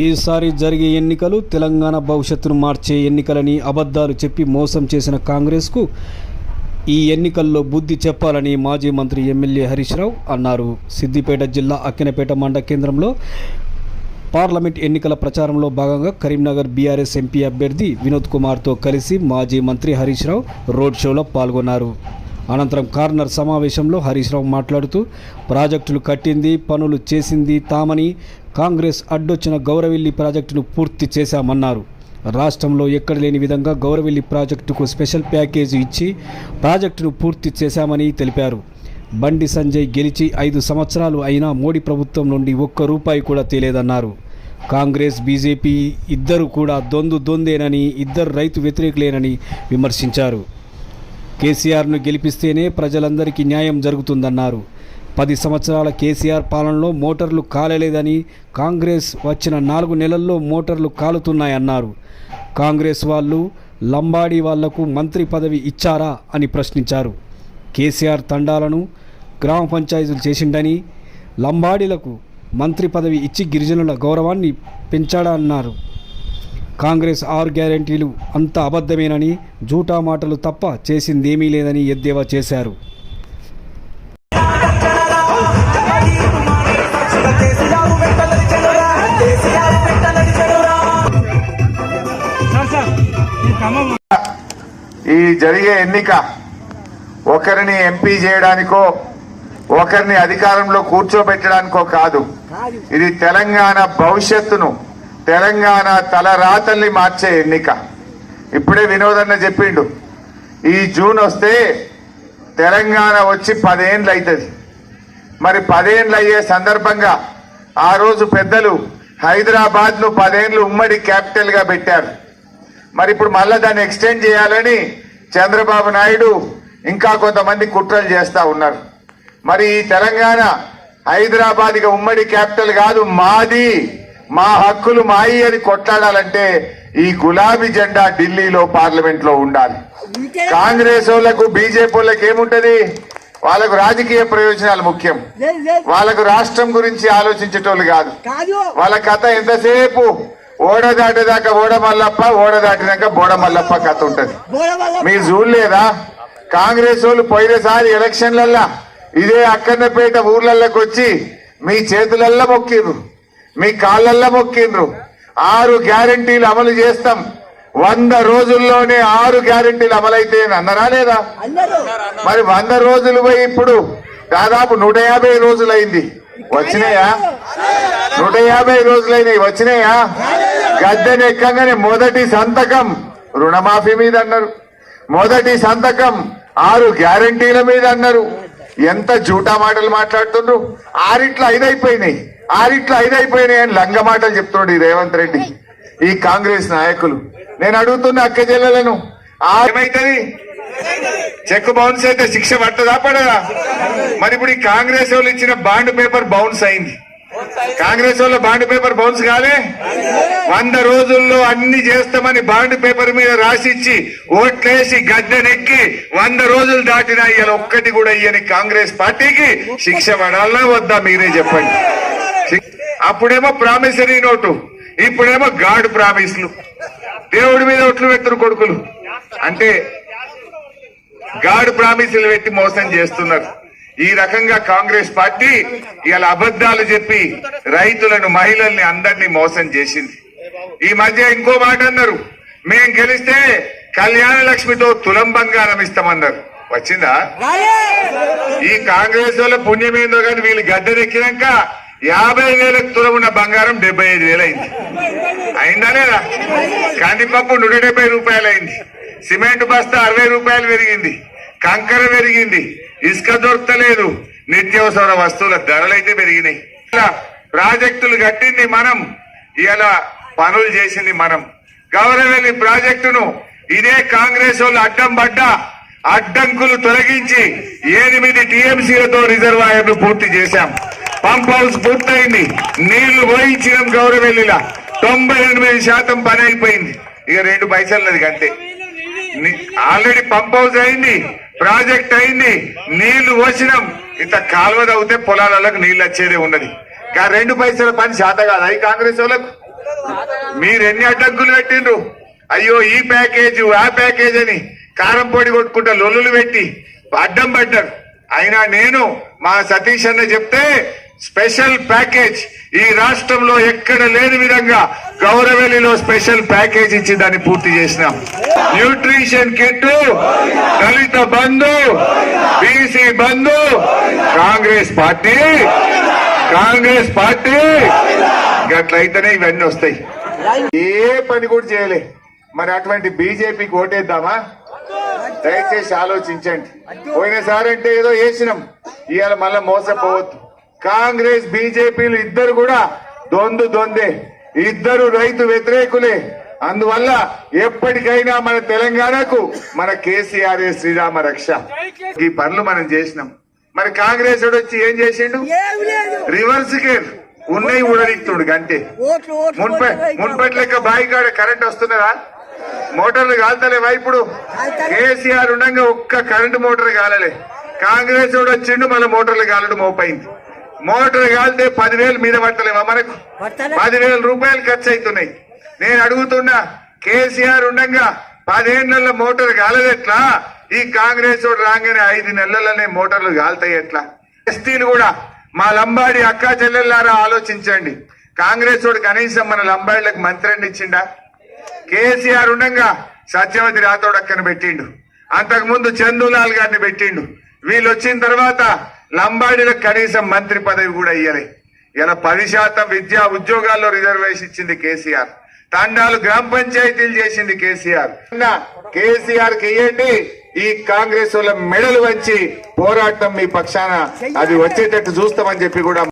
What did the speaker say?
ఈసారి జరిగే ఎన్నికలు తెలంగాణ భవిష్యత్తును మార్చే ఎన్నికలని అబద్ధాలు చెప్పి మోసం చేసిన కాంగ్రెస్కు ఈ ఎన్నికల్లో బుద్ధి చెప్పాలని మాజీ మంత్రి ఎమ్మెల్యే హరీష్ రావు అన్నారు. సిద్దిపేట జిల్లా అక్కినపేట మండల కేంద్రంలో పార్లమెంట్ ఎన్నికల ప్రచారంలో భాగంగా కరీంనగర్ బీఆర్ఎస్ ఎంపీ అభ్యర్థి వినోద్ కుమార్తో కలిసి మాజీ మంత్రి హరీష్ రావు రోడ్ షోలో పాల్గొన్నారు. అనంతరం కార్నర్ సమావేశంలో హరీష్ రావు మాట్లాడుతూ ప్రాజెక్టులు కట్టింది పనులు చేసింది తామని కాంగ్రెస్ అడ్డొచ్చిన గౌరవిల్లి ప్రాజెక్టును పూర్తి చేశామన్నారు. రాష్ట్రంలో ఎక్కడ లేని విధంగా గౌరవిల్లి ప్రాజెక్టుకు స్పెషల్ ప్యాకేజీ ఇచ్చి ప్రాజెక్టును పూర్తి చేశామని తెలిపారు. బండి సంజయ్ గెలిచి ఐదు సంవత్సరాలు అయినా మోడీ ప్రభుత్వం నుండి ఒక్క రూపాయి కూడా తేలేదన్నారు. కాంగ్రెస్ బీజేపీ ఇద్దరు కూడా దొందు దొందేనని ఇద్దరు రైతు వ్యతిరేకులేనని విమర్శించారు. కేసీఆర్ను గెలిపిస్తేనే ప్రజలందరికీ న్యాయం జరుగుతుందన్నారు. పది సంవత్సరాల కేసీఆర్ పాలనలో మోటార్లు కాలలేదని కాంగ్రెస్ వచ్చిన నాలుగు నెలల్లో మోటార్లు కాలుతున్నాయన్నారు. కాంగ్రెస్ వాళ్ళు లంబాడీ వాళ్ళకు మంత్రి పదవి ఇచ్చారా అని ప్రశ్నించారు. కేసీఆర్ తండాలను గ్రామ పంచాయతీలు చేసిండని లంబాడీలకు మంత్రి పదవి ఇచ్చి గిరిజనుల గౌరవాన్ని పెంచాడా అన్నారు కాంగ్రెస్ ఆరు గ్యారంటీలు అంత అబద్ధమేనని జూటా మాటలు తప్ప చేసిందేమీ లేదని ఎద్దేవా చేశారు. ఈ జరిగే ఎన్నిక ఒకరిని ఎంపీ చేయడానికో ఒకరిని అధికారంలో కూర్చోబెట్టడానికో కాదు. ఇది తెలంగాణ భవిష్యత్తును తెలంగాణ తలరాతల్ని మార్చే ఎన్నిక. ఇప్పుడే వినోదన్న చెప్పిండు. ఈ జూన్ వస్తే తెలంగాణ వచ్చి పదేండ్లు అవుతుంది మరి పదేండ్లు అయ్యే సందర్భంగా ఆ రోజు పెద్దలు హైదరాబాద్ను పదేండ్లు ఉమ్మడి క్యాపిటల్గా పెట్టారు. మరి ఇప్పుడు మళ్ళా దాన్ని ఎక్స్టెండ్ చేయాలని చంద్రబాబు నాయుడు ఇంకా కొంతమంది కుట్రలు చేస్తా ఉన్నారు. మరి ఈ తెలంగాణ హైదరాబాద్ ఇక ఉమ్మడి క్యాపిటల్ కాదు మాది. మా హక్కులు మాయి అని కొట్లాడాలంటే ఈ గులాబీ జెండా ఢిల్లీలో పార్లమెంట్లో ఉండాలి. కాంగ్రెస్ వాళ్ళకు బీజేపీ వాళ్ళకి ఏముంటది? వాళ్ళకు రాజకీయ ప్రయోజనాలు ముఖ్యం. వాళ్ళకు రాష్ట్రం గురించి ఆలోచించేటోళ్ళు కాదు. వాళ్ళ కథ ఎంతసేపు? ఓడ దాటేదాకా ఓడ మల్లప్ప ఓడ దాటినాక బోడ మల్లప్ప కథ ఉంటది మీరు చూడలేదా కాంగ్రెస్ వాళ్ళు పోయినసారి ఎలక్షన్లల్లా ఇదే అక్కన్నపేట ఊర్లలోకి వచ్చి మీ చేతులల్లా మొక్కిండ్రు. మీ కాళ్ళల్లా మొక్కిండ్రు. ఆరు గ్యారంటీలు అమలు చేస్తాం. వంద రోజుల్లోనే ఆరు గ్యారంటీలు అమలైతే అన్నరా లేదా? మరి వంద రోజులు పోయి ఇప్పుడు దాదాపు నూట యాభై రోజులైంది. వచ్చినాయా? నూట యాభై రోజులైనవి వచ్చినాయా? గద్దెనెక్కగానే మొదటి సంతకం రుణమాఫీ మీద అన్నారు మొదటి సంతకం ఆరు గ్యారంటీల మీద అన్నారు ఎంత జూటా మాటలు మాట్లాడుతుండ్రు? ఆరిట్లో ఐదైపోయినాయి. ఆరిట్లో ఐదైపోయినాయి అని లంగ మాటలు చెప్తున్నాడు ఈ రేవంత్ రెడ్డి. ఈ కాంగ్రెస్ నాయకులు. నేను అడుగుతున్న అక్క జిల్లలను ఆ ఏమైతుంది? చెక్ బౌన్స్ అయితే శిక్ష పట్టదా పడదా? మరి ఇప్పుడు ఈ కాంగ్రెస్ వాళ్ళు ఇచ్చిన బాండ్ పేపర్ బౌన్స్ అయింది. కాంగ్రెస్ వాళ్ళ బాండ్ పేపర్ బౌన్స్ కాలే. వంద రోజుల్లో అన్ని చేస్తామని బాండ్ పేపర్ మీద రాసిచ్చి ఓట్లేసి గడ్డనెక్కి వంద రోజులు దాటినా ఇలా ఒక్కటి కూడా ఇయ్యని కాంగ్రెస్ పార్టీకి శిక్ష పడాలా వద్దా మీరే చెప్పండి. అప్పుడేమో ప్రామిసరీ నోటు ఇప్పుడేమో గాడ్ ప్రామిస్లు. దేవుడి మీద ఒట్లు పెట్టరు కొడుకులు. అంటే గాడ్ ప్రామిసులు పెట్టి మోసం చేస్తున్నారు. ఈ రకంగా కాంగ్రెస్ పార్టీ ఇలా అబద్ధాలు చెప్పి రైతులను మహిళల్ని అందరినీ మోసం చేసింది. ఈ మధ్య ఇంకో మాట అన్నారు. మేం గెలిస్తే కళ్యాణ లక్ష్మితో తులం బంగారం ఇస్తామన్నారు. వచ్చిందా? ఈ కాంగ్రెస్ వాళ్ళ పుణ్యం ఏందో కానీ వీళ్ళు గద్దెనెక్కినాక యాభై వేలకు తులం ఉన్న బంగారం డెబ్బై ఐదు వేలు అయింది. అయిందా లేదా? కందిపప్పు నూట డెబ్బై రూపాయలు అయింది. సిమెంట్ బస్తా అరవై రూపాయలు పెరిగింది. కంకర పెరిగింది. ఇసుక దొరకలేదు. నిత్యావసర వస్తువుల ధరలు అయితే పెరిగినాయి. ఇలా ప్రాజెక్టులు కట్టింది మనం. ఇలా పనులు చేసింది మనం. గౌరవెల్లి ప్రాజెక్టును ఇదే కాంగ్రెస్ వాళ్ళు అడ్డం పడ్డ అడ్డంకులు తొలగించి ఎనిమిది టీఎంసీలతో రిజర్వాయర్లు పూర్తి చేశాం. పంప్ హౌస్ పూర్తయింది. నీళ్ళు పోయించినాం గౌరవెల్లిలా. తొంభై ఎనిమిది శాతం పని అయిపోయింది. ఇక రెండు పైసలు అంతే ఆల్రెడీ పంప్ హౌస్ అయింది. ప్రాజెక్ట్ అయింది నీళ్ళు పోసినాం. ఇంత కాలువ తవ్వితే పొలాలకు నీళ్ళు వచ్చేదే ఉన్నది. కా రెండు పైసల పని శాత కాదు. అయి కాంగ్రెస్ వాళ్ళకు? మీరు ఎన్ని అడ్డంకులు పెట్టిండ్రు? అయ్యో ఈ ప్యాకేజ్ ఆ ప్యాకేజ్ అని. కారం పొడి కొట్టుకుంటా లొల్లులు పెట్టి అడ్డం పడ్డారు. అయినా నేను మా సతీష్ అన్న చెప్తే స్పెషల్ ప్యాకేజ్ ఈ రాష్ట్రంలో ఎక్కడ లేని విధంగా గౌరవెల్లిలో స్పెషల్ ప్యాకేజ్ ఇచ్చి దాన్ని పూర్తి చేసినాం. Nutrition kit Dalit Bandhu BC Bandhu Congress party Congress party. గట్లయితేనే ఇవన్నీ వస్తాయి. ఏ పని కూడా చేయలే. మరి అటువంటి బీజేపీకి ఓటేద్దామా? దయచేసి ఆలోచించండి. పోయినసారంటే ఏదో వేసినాం ఇవాళ మళ్ళా మోసపోవద్దు. కాంగ్రెస్ బీజేపీలు ఇద్దరు కూడా దొందు దొందే. ఇద్దరు రైతు వ్యతిరేకులే. అందువల్ల ఎప్పటికైనా మన తెలంగాణకు మన కేసీఆర్ శ్రీరామ రక్ష. ఈ పనులు మనం చేసినాం. మరి కాంగ్రెస్ వచ్చి ఏం చేసిండు? రివర్స్ కేర్ ఉన్నాయి ఓట్లు ఓట్లు మున్ప మున్పటి లెక్క బావి కాడ కరెంట్ వస్తున్నదా? మోటార్లు కాలుతలేవా ఇప్పుడు? కేసీఆర్ ఉండగా ఒక్క కరెంట్ మోటార్ కాలలే. కాంగ్రెస్ వాడు వచ్చిండు మళ్ళీ మోటార్లు కాలడం మోపైంది మోటార్ కాలితే పదివేలు మీద పట్టలేవా మనకు. పదివేల రూపాయలు ఖర్చు అవుతున్నాయి నేను అడుగుతున్నా కేసీఆర్ ఉండగా పదిహేను మోటార్ కాలదెట్లా ఈ కాంగ్రెస్ వాడు రాగానే ఐదు నెలలనే మోటార్లు కాలుతాయి ఎట్లా? ఎస్టీలు కూడా మా లంబాడి అక్కా చెల్లెల్లారా ఆలోచించండి. కాంగ్రెస్ వాడు కనీసం మన లంబాడిలకు మంత్రిని ఇచ్చిండా? కేసీఆర్ ఉండగా సత్యవతి రాథోడ్ అక్కను పెట్టిండు. అంతకు ముందు చందులాల్ గారిని పెట్టిండు. వీళ్ళు వచ్చిన తర్వాత లంబాడీలకు కనీసం మంత్రి పదవి కూడా ఇయ్యలే. ఇలా పది శాతం విద్యా ఉద్యోగాల్లో రిజర్వేషన్ ఇచ్చింది కేసీఆర్. తండాలు గ్రామ పంచాయతీలు చేసింది కేసీఆర్. కేసీఆర్కి ఈ కాంగ్రెస్ వాళ్ళ మెడలు వంచి పోరాటం మీ పక్షాన. అది వచ్చేటట్టు చూస్తామని చెప్పి కూడా